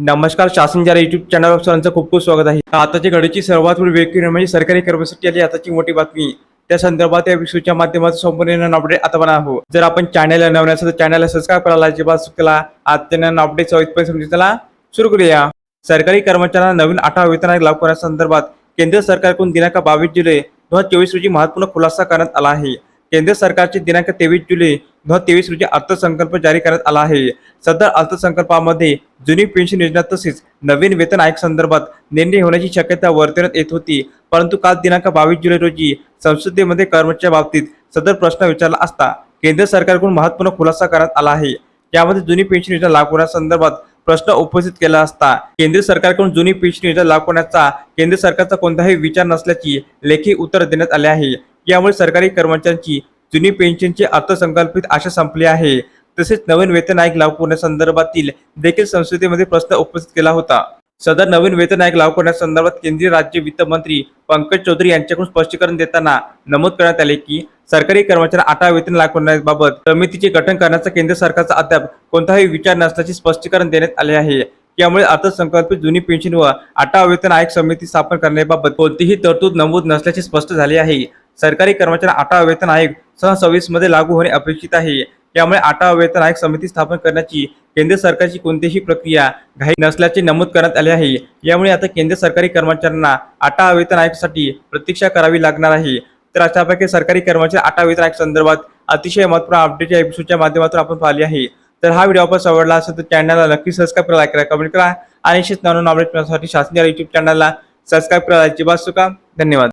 नमस्कार शासन जरा युट्यूब चॅनलवर सर्वांचं खूप खूप स्वागत आहे. आताच्या घडीची सर्वात वेगळी म्हणजे सरकारी कर्मचारी आली आताची मोठी बातमी. त्या संदर्भात या विषयाच्या माध्यमातून संपूर्ण अपडेट आता पण आहो जर आपण चॅनलला नवीन असेल तर चॅनलला सबस्क्राईब करायला अजिबात चुकला आजच्या अपडेट सवितपणे समजून त्याला सुरू करूया. सरकारी कर्मचाऱ्यांना नवीन आठवा वेतन आयोग लागू करण्यासंदर्भात केंद्र सरकारकडून दिनांक बावीस जुलै दोन हजार चोवीस रोजी महत्त्वपूर्ण खुलासा करण्यात आला आहे. केंद्र सरकारचे दिनांक तेवीस जुलै दोन हजार तेवीस रोजी अर्थसंकल्प जारी करण्यात आला आहे. सदर अर्थसंकल्पामध्ये जुनी पेन्शन योजना तसेच नवीन वेतन आयोग संदर्भात निर्णय होण्याची शक्यता वर्तवण्यात येत होती. परंतु काल दिनांक बावीस जुलै रोजी संसदेमध्ये कर्मच्या बाबतीत सदर प्रश्न विचारला असता केंद्र सरकारकडून महत्त्वपूर्ण खुलासा करण्यात आला आहे. यामध्ये जुनी पेन्शन योजना लागू होण्यासंदर्भात प्रश्न उपस्थित केला असता केंद्र सरकारकडून जुनी पेन्शन योजना लागू करण्याचा केंद्र सरकारचा कोणताही विचार नसल्याची लेखी उत्तर देण्यात आले आहे. यामुळे सरकारी कर्मचाऱ्यांची जुनी पेन्शनची अर्थसंकल्पित आशा संपली आहे. तसेच नवीन वेतन आयोग लागू करण्यासंदर्भातील देखील संसदेमध्ये प्रश्न उपस्थित केला होता. सदर नवीन वेतन आयोग लागू करण्यासंदर्भात केंद्रीय राज्य वित्त मंत्री पंकज चौधरी यांच्याकडून स्पष्टीकरण देताना नमूद करण्यात आले की सरकारी कर्मचाऱ्यांना आठवा वेतन लागू करण्याबाबत समितीचे गठन करण्याचा केंद्र सरकारचा अद्याप कोणताही विचार नसल्याचे स्पष्टीकरण देण्यात आले आहे. यामुळे अर्थसंकल्पित जुनी पेन्शन व आठवा वेतन आयोग समिती स्थापन करण्याबाबत कोणतीही तरतूद नमूद नसल्याचे स्पष्ट झाले आहे. सरकारी कर्मचारी आठवा वेतन आयोग सहा सव्वीसमध्ये लागू होणे अपेक्षित आहे. यामुळे आठवा वेतन आयोग समिती स्थापन करण्याची केंद्र सरकारची कोणतीही प्रक्रिया घाई नसल्याचे नमूद करण्यात आले आहे. यामुळे आता केंद्र सरकारी कर्मचाऱ्यांना आठवा वेतन आयोगासाठी प्रतीक्षा करावी लागणार आहे. तर अशापैकी सरकारी कर्मचारी आठवा वेतन आयोग संदर्भात अतिशय महत्त्वपूर्ण अपडेट या एपिसोडच्या माध्यमातून आपण पाहिली आहे. तर हा व्हिडिओ आपण आवडला असेल तर चॅनलला नक्की सबस्क्राईब करा लाईक करा कमेंट करा. आणि अशीच अपडेट मिळण्यासाठी शासनीय युट्यूब चॅनलला सबस्क्राईब करा. अजिबात चुका. धन्यवाद.